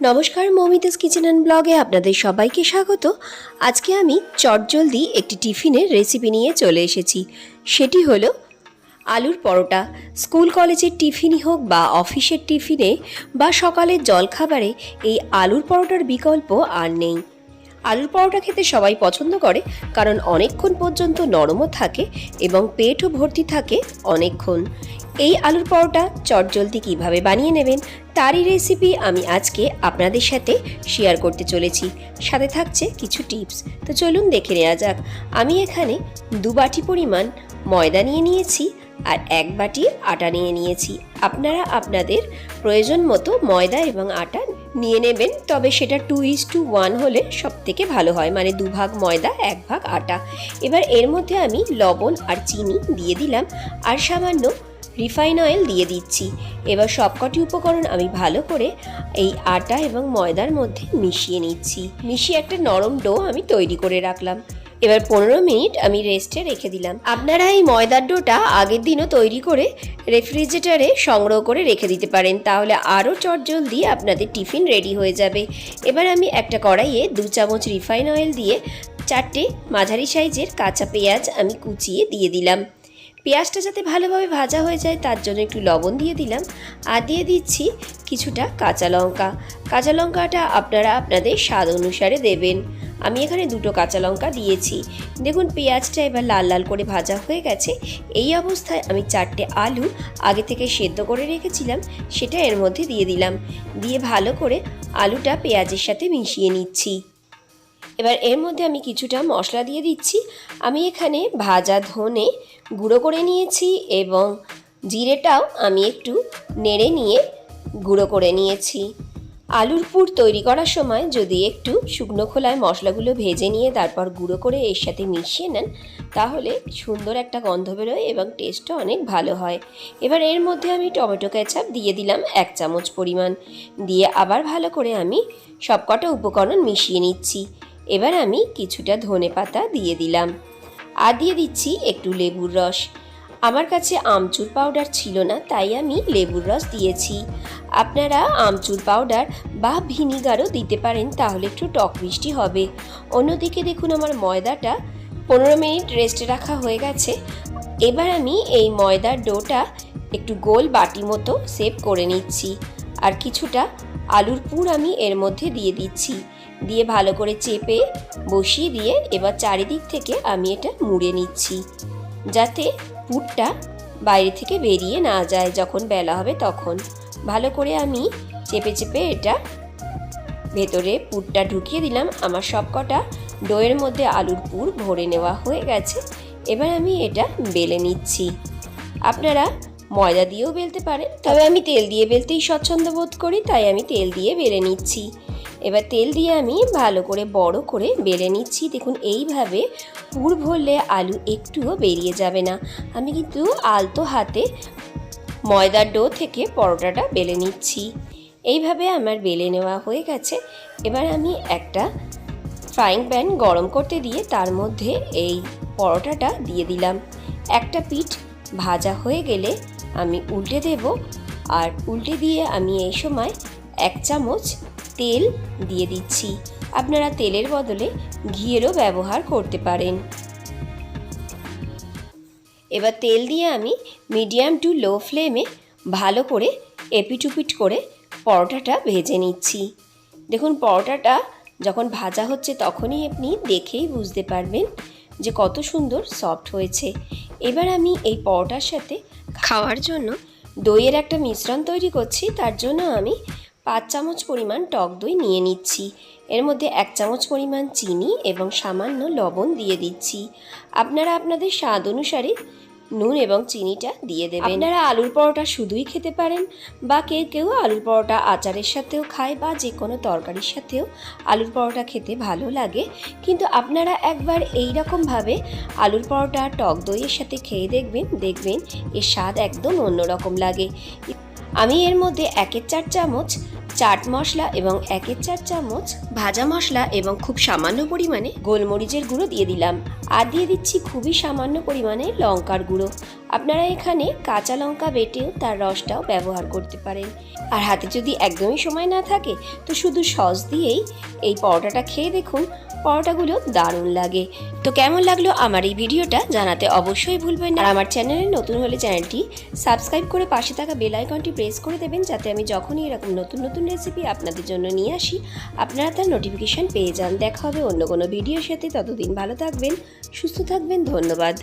নমস্কার মমিতাস kitchen and ব্লগে আপনাদের সবাইকে স্বাগত। আজকে আমি চটজলদি একটি টিফিনের রেসিপি নিয়ে চলে এসেছি। সেটি হলো আলুর পরোটা। স্কুল, কলেজের টিফিনই হোক বা অফিসের টিফিনে বা সকালের জলখাবারে এই আলুর পরোটার বিকল্প আর নেই। আলুর পরোটা খেতে সবাই পছন্দ করে, কারণ অনেকক্ষণ পর্যন্ত নরমও থাকে এবং পেটও ভর্তি থাকে অনেকক্ষণ। এই আলুর পরোটা চটজলদি কীভাবে বানিয়ে নেবেন, তারই রেসিপি আমি আজকে আপনাদের সাথে শেয়ার করতে চলেছি। সাথে থাকছে কিছু টিপস তো চলুন দেখে নেওয়া যাক। আমি এখানে দু বাটি পরিমাণ ময়দা নিয়ে নিয়েছি আর এক বাটি আটা নিয়ে নিয়েছি। আপনারা আপনাদের প্রয়োজন মতো ময়দা এবং আটা নিয়ে নেবেন, তবে সেটা টু ইস টু ওয়ান হলে সব থেকে ভালো হয় মানে দু ভাগ ময়দা, এক ভাগ আটা। এবার এর মধ্যে আমি লবণ আর চিনি দিয়ে দিলাম, আর সামান্য রিফাইন অয়েল দিয়ে দিচ্ছি। এবার সবকটি উপকরণ আমি ভালো করে এই আটা এবং ময়দার মধ্যে মিশিয়ে নিচ্ছি। মিশিয়ে একটা নরম ডো আমি তৈরি করে রাখলাম। এবার পনেরো মিনিট আমি রেস্টে রেখে দিলাম। আপনারা এই ময়দার ডোটা আগের দিনও তৈরি করে রেফ্রিজারেটরে সংগ্রহ করে রেখে দিতে পারেন, তাহলে আরও চটজলদি আপনাদের টিফিন রেডি হয়ে যাবে। এবার আমি একটা কড়াইয়ে দু চামচ রিফাইন অয়েল দিয়ে চারটে মাঝারি সাইজের কাঁচা পেঁয়াজ আমি কুচিয়ে দিয়ে দিলাম। পেঁয়াজটা যাতে ভালোভাবে ভাজা হয়ে যায়, তার জন্য একটু লবণ দিয়ে দিলাম। আর দিয়ে দিচ্ছি কিছুটা কাঁচা লঙ্কা। কাঁচা লঙ্কাটা আপনারা আপনাদের স্বাদ অনুসারে দেবেন। আমি এখানে দুটো কাঁচা লঙ্কা দিয়েছি। দেখুন, পেঁয়াজটা এবার লাল লাল করে ভাজা হয়ে গেছে। এই অবস্থায় আমি চারটে আলু আগে থেকে সেদ্ধ করে রেখেছিলাম, সেটা এর মধ্যে দিয়ে দিলাম। দিয়ে ভালো করে আলুটা পেঁয়াজের সাথে মিশিয়ে নিচ্ছি। এবার এর মধ্যে আমি কিছুটা মশলা দিয়ে দিচ্ছি। আমি এখানে ভাজা ধনে গুঁড়ো করে নিয়েছি এবং জিরেটাও আমি একটু নেড়ে নিয়ে গুঁড়ো করে নিয়েছি। আলুর পুর তৈরি করার সময় যদি একটু শুকনো খোলায় মশলাগুলো ভেজে নিয়ে তারপর গুঁড়ো করে এর সাথে মিশিয়ে নেন, তাহলে সুন্দর একটা গন্ধ বেরোয় এবং টেস্টও অনেক ভালো হয়। এবার এর মধ্যে আমি টমেটো কেচাপ দিয়ে দিলাম এক চামচ পরিমাণ। দিয়ে আবার ভালো করে আমি সবকটা উপকরণ মিশিয়ে নিচ্ছি। এবার আমি কিছুটা ধনে পাতা দিয়ে দিলাম। আর দিয়ে দিচ্ছি একটু লেবুর রস। আমার কাছে আমচুর পাউডার ছিল না, তাই আমি লেবুর রস দিয়েছি। আপনারা আমচুর পাউডার বা ভিনিগারও দিতে পারেন, তাহলে একটু টক মিষ্টি হবে। অন্যদিকে দেখুন আমার ময়দাটা পনেরো মিনিট রেস্টে রাখা হয়ে গেছে। এবার আমি এই ময়দার ডোটা একটু গোল বাটি মতো সেভ করে নিচ্ছি। আর কিছুটা আলুর পুর আমি এর মধ্যে দিয়ে দিচ্ছি। দিয়ে ভালো করে চেপে বসিয়ে দিয়ে এবার চারিদিক থেকে আমি এটা মুড়ে নিচ্ছি। যাতে পুরটা বাইরে থেকে বেরিয়ে না যায় যখন বেলা হবে তখন। ভালো করে আমি চেপে চেপে এটা ভেতরে পুরটা ঢুকিয়ে দিলাম। আমার সবকটা ডোয়ের মধ্যে আলুর পুর ভরে নেওয়া হয়ে গেছে। এবার আমি এটা বেলে নিচ্ছি। আপনারা ময়দা দিয়েও বেলতে পারেন তবে আমি তেল দিয়ে বেলতেই স্বচ্ছন্দ বোধ করি, তাই আমি তেল দিয়ে বেলে নিচ্ছি। এবার তেল দিয়ে আমি ভালো করে বড় করে বেলে নিচ্ছি। দেখুন, এইভাবে পুর ভরলে আলু একটুও বেরিয়ে যাবে না। আমি কিন্তু আলতো হাতে ময়দার ডো থেকে পরোটাটা বেলে নিচ্ছি। এইভাবে আমার বেলে নেওয়া হয়ে গেছে। এবার আমি একটা ফ্রাইং প্যান গরম করতে দিয়ে তার মধ্যে এই পরোটাটা দিয়ে দিলাম। একটা পিঠ ভাজা হয়ে গেলে আমি উল্টে দেব আর উল্টে দিয়ে আমি এই সময় এক চামচ তেল দিয়ে দিচ্ছি। আপনারা তেলের বদলে ঘিয়েরও ব্যবহার করতে পারেন। এবার তেল দিয়ে আমি মিডিয়াম টু লো ফ্লেমে ভালো করে এপিটুপিট করে পরোটাটা ভেজে নিচ্ছি। দেখুন, পরোটাটা যখন ভাজা হচ্ছে তখনই আপনি দেখেই বুঝতে পারবেন যে কত সুন্দর সফট হয়েছে। এবার আমি এই পরোটার সাথে খাওয়ার জন্য দইয়ের একটা মিশ্রণ তৈরি করছি। তার জন্য আমি পাঁচ চামচ পরিমাণ টক দই নিয়ে নিচ্ছি। এর মধ্যে এক চামচ পরিমাণ চিনি এবং সামান্য লবণ দিয়ে দিচ্ছি। আপনারা আপনাদের স্বাদ অনুসারে নুন এবং চিনিটা দিয়ে দেবেন। আপনারা আলুর পরোটা শুধুই খেতে পারেন বা কেউ কেউ আলুর পরোটা আচারের সাথেও খায় বা যে কোনো তরকারির সাথেও আলুর পরোটা খেতে ভালো লাগে। কিন্তু আপনারা একবার এই রকমভাবে আলুর পরোটা, টক দইয়ের সাথে খেয়ে দেখবেন দেখবেন এর স্বাদ একদম অন্যরকম লাগে। আমি এর মধ্যে একের চার চামচ চাট মশলা এবং একের চার চামচ ভাজা মশলা এবং খুব সামান্য পরিমাণে গোলমরিচের গুঁড়ো দিয়ে দিলাম। আর দিয়ে দিচ্ছি খুবই সামান্য পরিমাণে লঙ্কার গুঁড়ো। আপনারা এখানে কাঁচা লঙ্কা বেটেও তার রসটাও ব্যবহার করতে পারেন। আর হাতে যদি একদমই সময় না থাকে, তো শুধু সস দিয়েই এই পরোটাটা খেয়ে দেখুন, পরোটাগুলো দারুণ লাগে। তো কেমন লাগল আমার এই ভিডিওটা জানাতে অবশ্যই ভুলবেন না। আমার চ্যানেলে নতুন হলে চ্যানেলটি সাবস্ক্রাইব করে পাশে থাকা বেল আইকনটি প্রেস করে দেবেন, যাতে আমি যখনই এরকম নতুন নতুন রেসিপি আপনাদের জন্য নিয়ে আসি, আপনারা তার নোটিফিকেশন পেয়ে যান। দেখা হবে অন্য কোনো ভিডিওর সাথে। ততদিন ভালো থাকবেন, সুস্থ থাকবেন, ধন্যবাদ।